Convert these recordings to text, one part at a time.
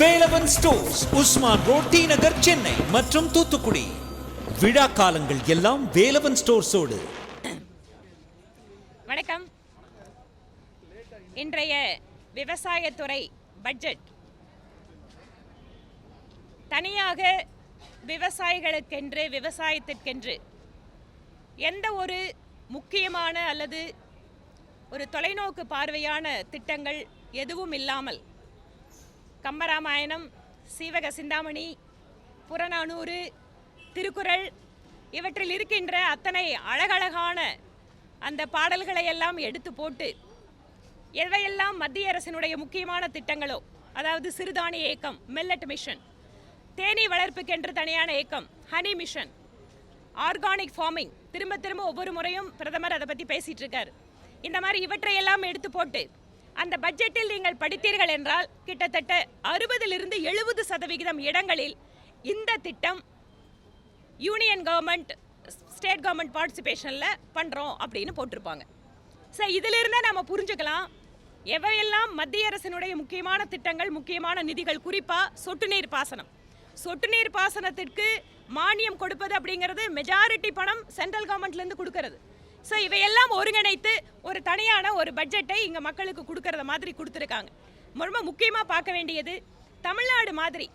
Velavan stores Usman road T Nagar Chennai மற்றும் தூத்துக்குடி. விழா காலங்கள் எல்லாம் வேலவன் ஸ்டோர்ஸோடு. வணக்கம். இன்றைய விவசாயத்துறை பட்ஜெட். தனியாக விவசாயிகளுக்கென்று விவசாயத்திற்கென்று எந்த ஒரு முக்கியமான அல்லது ஒரு தொலைநோக்கு பார்வையான திட்டங்கள் எதுவும் இல்லாமல் கம்பராமாயணம் சீவக சிந்தாமணி புறநானூறு திருக்குறள் இவற்றில் இருக்கின்ற அத்தனை அழகழகான அந்த பாடல்களை எல்லாம் எடுத்து போட்டு எவையெல்லாம் மத்திய அரசினுடைய முக்கியமான திட்டங்களோ அதாவது சிறுதானிய இயக்கம் மில்லட் மிஷன் தேனீ வளர்ப்புக்கென்று தனியான இயக்கம் ஹனி மிஷன் ஆர்கானிக் ஃபார்மிங் திரும்ப திரும்ப ஒவ்வொரு முறையும் பிரதமர் அதை பற்றி பேசிகிட்டு இருக்கார். இந்த மாதிரி இவற்றையெல்லாம் எடுத்து போட்டு அந்த பட்ஜெட்டில் நீங்கள் படித்தீர்கள் என்றால் கிட்டத்தட்ட அறுபதிலிருந்து எழுபது சதவிகிதம் இடங்களில் இந்த திட்டம் யூனியன் கவர்மெண்ட் ஸ்டேட் கவர்மெண்ட் பார்ட்டிசிபேஷனில் பண்ணுறோம் அப்படின்னு போட்டிருப்பாங்க. ஸோ இதிலிருந்தே நம்ம புரிஞ்சுக்கலாம் எவையெல்லாம் மத்திய அரசினுடைய முக்கியமான திட்டங்கள் முக்கியமான நிதிகள் குறிப்பாக சொட்டு நீர் பாசனம். சொட்டு நீர் பாசனத்திற்கு மானியம் கொடுப்பது அப்படிங்கிறது மெஜாரிட்டி பணம் சென்ட்ரல் கவர்மெண்ட்லேருந்து கொடுக்கறது. ஸோ இவையெல்லாம் ஒருங்கிணைத்து ஒரு தனியான ஒரு பட்ஜெட்டை இங்கே மக்களுக்கு கொடுக்கறத மாதிரி கொடுத்துருக்காங்க. ரொம்ப முக்கியமாக பார்க்க வேண்டியது தமிழ்நாடு மாதிரி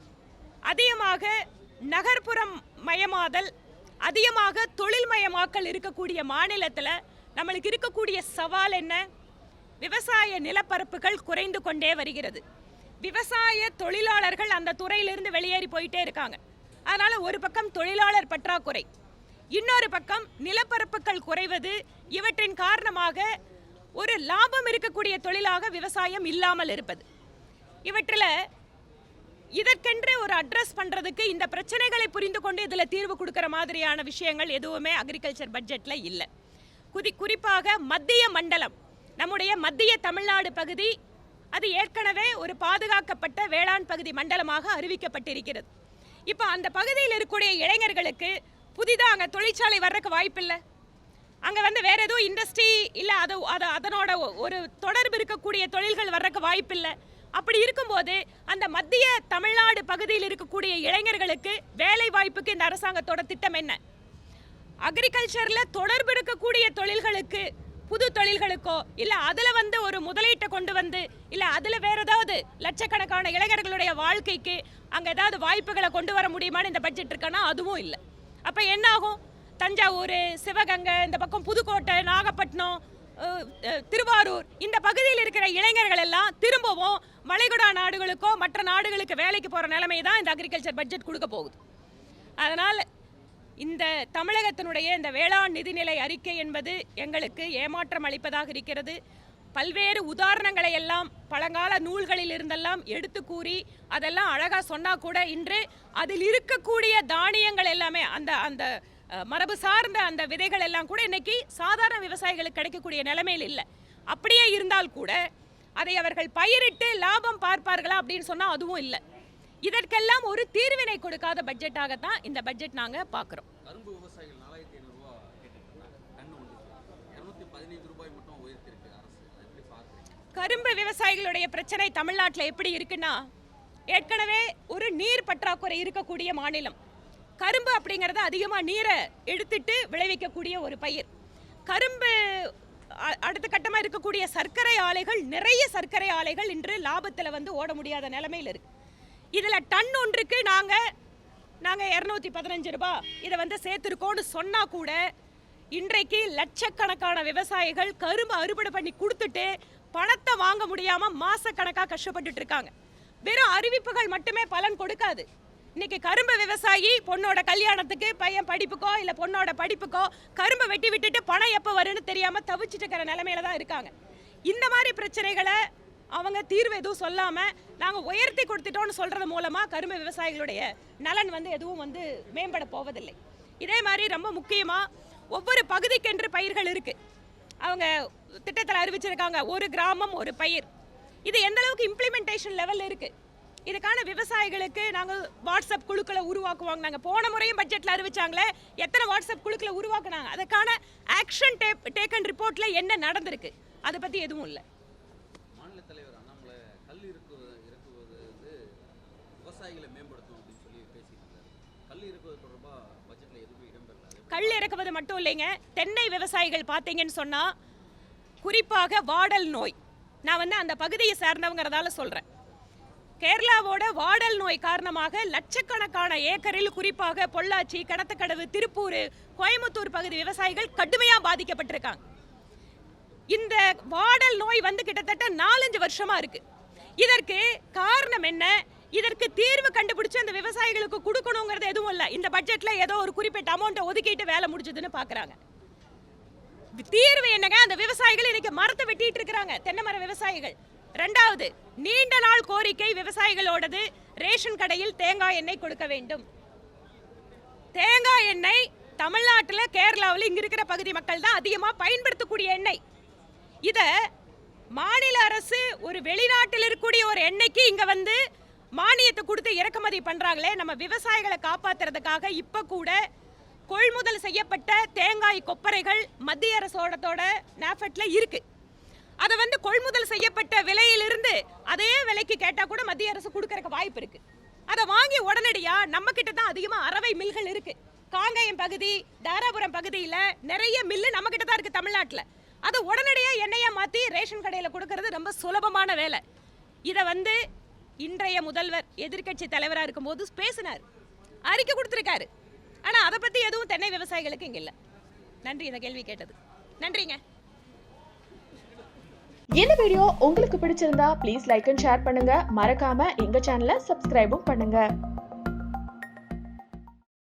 அதிகமாக நகர்ப்புறம் மயமாதல் அதிகமாக தொழில்மயமாக்கல் இருக்கக்கூடிய மாநிலத்தில் நம்மளுக்கு இருக்கக்கூடிய சவால் என்ன? விவசாய நிலப்பரப்புகள் குறைந்து கொண்டே வருகிறது. விவசாய தொழிலாளர்கள் அந்த துறையிலிருந்து வெளியேறி போயிட்டே இருக்காங்க. அதனால் ஒரு பக்கம் தொழிலாளர் பற்றாக்குறை இன்னொரு பக்கம் நிலப்பரப்புகள் குறைவது இவற்றின் காரணமாக ஒரு லாபம் இருக்கக்கூடிய தொழிலாக விவசாயம் இல்லாமல் இருப்பது. இவற்றில் இதற்கென்று ஒரு அட்ரஸ் பண்ணுறதுக்கு இந்த பிரச்சனைகளை புரிந்து கொண்டு இதில் தீர்வு கொடுக்குற மாதிரியான விஷயங்கள் எதுவுமே அக்ரிகல்ச்சர் பட்ஜெட்டில் இல்லை. குதி குறிப்பாக மத்திய மண்டலம் நம்முடைய மத்திய தமிழ்நாடு பகுதி அது ஏற்கனவே ஒரு பாதுகாக்கப்பட்ட வேளாண் பகுதி மண்டலமாக அறிவிக்கப்பட்டிருக்கிறது. இப்போ அந்த பகுதியில் இருக்கக்கூடிய இளைஞர்களுக்கு புதிதாக அங்கே தொழிற்சாலை வர்றதுக்கு வாய்ப்பில்லை. அங்கே வந்து வேற எதுவும் இண்டஸ்ட்ரி இல்லை அது அது அதனோட ஒரு தொடர்பு இருக்கக்கூடிய தொழில்கள் வர்றதுக்கு வாய்ப்பில்லை. அப்படி இருக்கும்போது அந்த மத்திய தமிழ்நாடு பகுதியில் இருக்கக்கூடிய இளைஞர்களுக்கு வேலை வாய்ப்புக்கு இந்த அரசாங்கத்தோட திட்டம் என்ன? அக்ரிகல்ச்சரில் தொடர்பு இருக்கக்கூடிய தொழில்களுக்கு புது தொழில்களுக்கோ இல்லை அதில் வந்து ஒரு முதலீட்டை கொண்டு வந்து இல்லை அதில் வேறு ஏதாவது லட்சக்கணக்கான இளைஞர்களுடைய வாழ்க்கைக்கு அங்கே ஏதாவது வாய்ப்புகளை கொண்டு வர முடியுமான்னு இந்த பட்ஜெட் இருக்கானா அதுவும் இல்லை. அப்போ என்ன ஆகும் தஞ்சாவூர் சிவகங்கை இந்த பக்கம் புதுக்கோட்டை நாகப்பட்டினம் திருவாரூர் இந்த பகுதியில் இருக்கிற இளைஞர்கள் எல்லாம் திரும்பவும் வளைகுடா நாடுகளுக்கோ மற்ற நாடுகளுக்கு வேலைக்கு போகிற நிலைமை தான் இந்த அக்ரிகல்ச்சர் பட்ஜெட் கொடுக்க போகுது. அதனால் இந்த தமிழகத்தினுடைய இந்த வேளாண் நிதிநிலை அறிக்கை என்பது எங்களுக்கு ஏமாற்றம் அளிப்பதாக இருக்கிறது. பல்வேறு உதாரணங்களை எல்லாம் பழங்கால நூல்களில் இருந்தெல்லாம் எடுத்து கூறி அதெல்லாம் அழகாக சொன்னால் கூட இன்று அதில் இருக்கக்கூடிய தானியங்கள் எல்லாமே அந்த அந்த மரபு சார்ந்த அந்த விதைகள் எல்லாம் கூட இன்னைக்கு சாதாரண விவசாயிகளுக்கு கிடைக்கக்கூடிய நிலைமையில் இல்லை. அப்படியே இருந்தால் கூட அதை அவர்கள் பயிரிட்டு லாபம் பார்ப்பார்களா அப்படின்னு சொன்னால் அதுவும் இல்லை. இதற்கெல்லாம் ஒரு தீர்வினை கொடுக்காத பட்ஜெட்டாகத்தான் இந்த பட்ஜெட் நாங்கள் பார்க்குறோம் கரும்பு விவசாயிகள் நாலாயிரத்தி ஐநூறுரூவா பதினைந்து ரூபாய் மட்டும் உயர்த்திருக்கு அரசு. கரும்பு விவசாயிகளுடைய பிரச்சனை தமிழ்நாட்டில் எப்படி இருக்குன்னா ஏற்கனவே ஒரு நீர் பற்றாக்குறை இருக்கக்கூடிய மாநிலம். கரும்பு அப்படிங்கிறது அதிகமாக நீரை எடுத்துட்டு விளைவிக்கக்கூடிய ஒரு பயிர். கரும்பு அடுத்த கட்டமாக இருக்கக்கூடிய சர்க்கரை ஆலைகள் நிறைய சர்க்கரை ஆலைகள் இன்று லாபத்தில் வந்து ஓட முடியாத நிலமையில் இருக்கு. இதில் டன் ஒன்றுக்கு நாங்கள் நாங்கள் இரநூத்தி பதினஞ்சு ரூபாய் இதை வந்து சேர்த்துருக்கோன்னு சொன்னால் கூட இன்றைக்கு லட்சக்கணக்கான விவசாயிகள் கரும்பு அறுவடை பண்ணி கொடுத்துட்டு பணத்தை வாங்க முடியாம மாசக்கணக்காக கஷ்டப்பட்டுட்டு இருக்காங்க. வெறும் அறிவிப்புகள் மட்டுமே பலன் கொடுக்காது. இன்னைக்கு கரும்பு விவசாயி பொண்ணோட கல்யாணத்துக்கு பையன் படிப்புக்கோ இல்ல பொண்ணோட படிப்புக்கோ கரும்பை வெட்டி விட்டுட்டு பணம் எப்போ வரும்னு தெரியாம தவிச்சிட்டு இருக்கிற நிலைமையில தான் இருக்காங்க. இந்த மாதிரி பிரச்சனைகளை அவங்க தீர்வு எதுவும் சொல்லாம நாங்க உயர்த்தி கொடுத்துட்டோம்னு சொல்றது மூலமா கரும்பு விவசாயிகளுடைய நலன் வந்து எதுவும் வந்து மேம்பட போவதில்லை. இதே மாதிரி ரொம்ப முக்கியமா ஒவ்வொரு பகுதிக்கென்று பயிர்கள் இருக்குது அவங்க திட்டத்தில் அறிவிச்சிருக்காங்க. ஒரு கிராமம் ஒரு பயிர். இது எந்த அளவுக்கு இம்ப்ளிமெண்டேஷன் லெவலில் இருக்கு? இதுக்கான விவசாயிகளுக்கு நாங்கள் வாட்ஸ்அப் குழுக்களை உருவாக்குவாங்க. நாங்கள் போன முறையும் பட்ஜெட்டில் அறிவிச்சாங்களே எத்தனை வாட்ஸ்அப் குழுக்களை உருவாக்குனாங்க? அதுக்கான ஆக்ஷன் டேப் டேக்கன் ரிப்போர்ட்டில் என்ன நடந்திருக்கு? அதை பற்றி எதுவும் இல்லை மாநில தலைவர் அண்ணாமலை கல் இருக்கு இறக்குவது வந்து விவசாயிகளை மேம்படுத்தும் அப்படின்னு சொல்லி பேசிட்டு இருக்காரு கல் இருக்கிறது தொடர்பாக பட்ஜெட்டில் எதுவுமே இடம்பெறல அதே கல் இறக்குவது மட்டும் இல்லைங்க. தென்னை விவசாயிகள் பார்த்தீங்கன்னு சொன்னா குறிப்பாக வாடல் நோய். நான் வந்து அந்த பகுதியை சார்ந்தவங்கிறதால சொல்கிறேன் கேரளாவோட வாடல் நோய் காரணமாக லட்சக்கணக்கான ஏக்கரில் குறிப்பாக பொள்ளாச்சி கடத்தக்கடவு திருப்பூர் கோயம்புத்தூர் பகுதி விவசாயிகள் கடுமையா பாதிக்கப்பட்டிருக்காங்க. இந்த வாடல் நோய் வந்து கிட்டத்தட்ட நாலஞ்சு வருஷமா இருக்கு. இதற்கு காரணம் என்ன? இதற்கு தீர்வு கண்டுபிடிச்சு அந்த விவசாயிகளுக்கு கொடுக்கணுங்கிறது எதுவும் இல்லை. இந்த பட்ஜெட்டில் ஏதோ ஒரு குறிப்பிட்ட அமௌண்ட்டை ஒதுக்கிட்டு வேலை முடிஞ்சதுன்னு பார்க்குறாங்க தீர்வு என்னங்க? அந்த விவசாயிகள் இன்னைக்கு மரத்தை வெட்டிட்டு இருக்கிறாங்க. தென்னை மர விவசாயிகள். ரெண்டாவது நீண்ட நாள் கோரிக்கை விவசாயிகளோடது ரேஷன் கடையில் தேங்காய் எண்ணெய் கொடுக்க வேண்டும். தேங்காய் எண்ணெய் தமிழ்நாட்டில் கேரளாவில் இங்கே இருக்கிற பகுதி மக்கள் தான் அதிகமாக பயன்படுத்தக்கூடிய எண்ணெய். இதை மாநில அரசு ஒரு வெளிநாட்டில் இருக்கக்கூடிய ஒரு எண்ணெய்க்கு இங்கே வந்து மானியத்தை கொடுத்து இறக்குமதி பண்ணுறாங்களே நம்ம விவசாயிகளை காப்பாத்துறதுக்காக இப்போ கூட கொள்முதல் செய்யப்பட்ட தேங்காய் கொப்பரைகள் மத்திய அரசோடத்தோட நாஃபெட்ல இருக்குது அதை வந்து கொள்முதல் செய்யப்பட்ட விலையிலிருந்து அதே விலைக்கு கேட்டால் கூட மத்திய அரசு கொடுக்கறக்கு வாய்ப்பு இருக்குது அதை வாங்கி உடனடியாக நம்ம கிட்ட தான் அதிகமாக அறவை மில்கள் இருக்குது காங்கயம் பகுதி தாராபுரம் பகுதியில் நிறைய மில்லு நம்ம கிட்ட தான் இருக்குது தமிழ்நாட்டில். அதை உடனடியாக எண்ணெயை மாற்றி ரேஷன் கடையில் கொடுக்கறது ரொம்ப சுலபமான வேலை. இதை வந்து இன்றைய முதல்வர் எதிர்க்கட்சி தலைவராக இருக்கும்போது பேசினார். அறிக்கை கொடுத்துருக்காரு. ஆனால் அதை பற்றி எதுவும் தென்னை விவசாயிகளுக்கு இங்கே இல்லை. நன்றி இந்த கேள்வி கேட்டது. நன்றிங்க. இந்த வீடியோ உங்களுக்கு பிடிச்சிருந்தா ப்ளீஸ் லைக் அண்ட் ஷேர் பண்ணுங்க. மறக்காம எங்க சேனலை சப்ஸ்கிரைபும் பண்ணுங்க.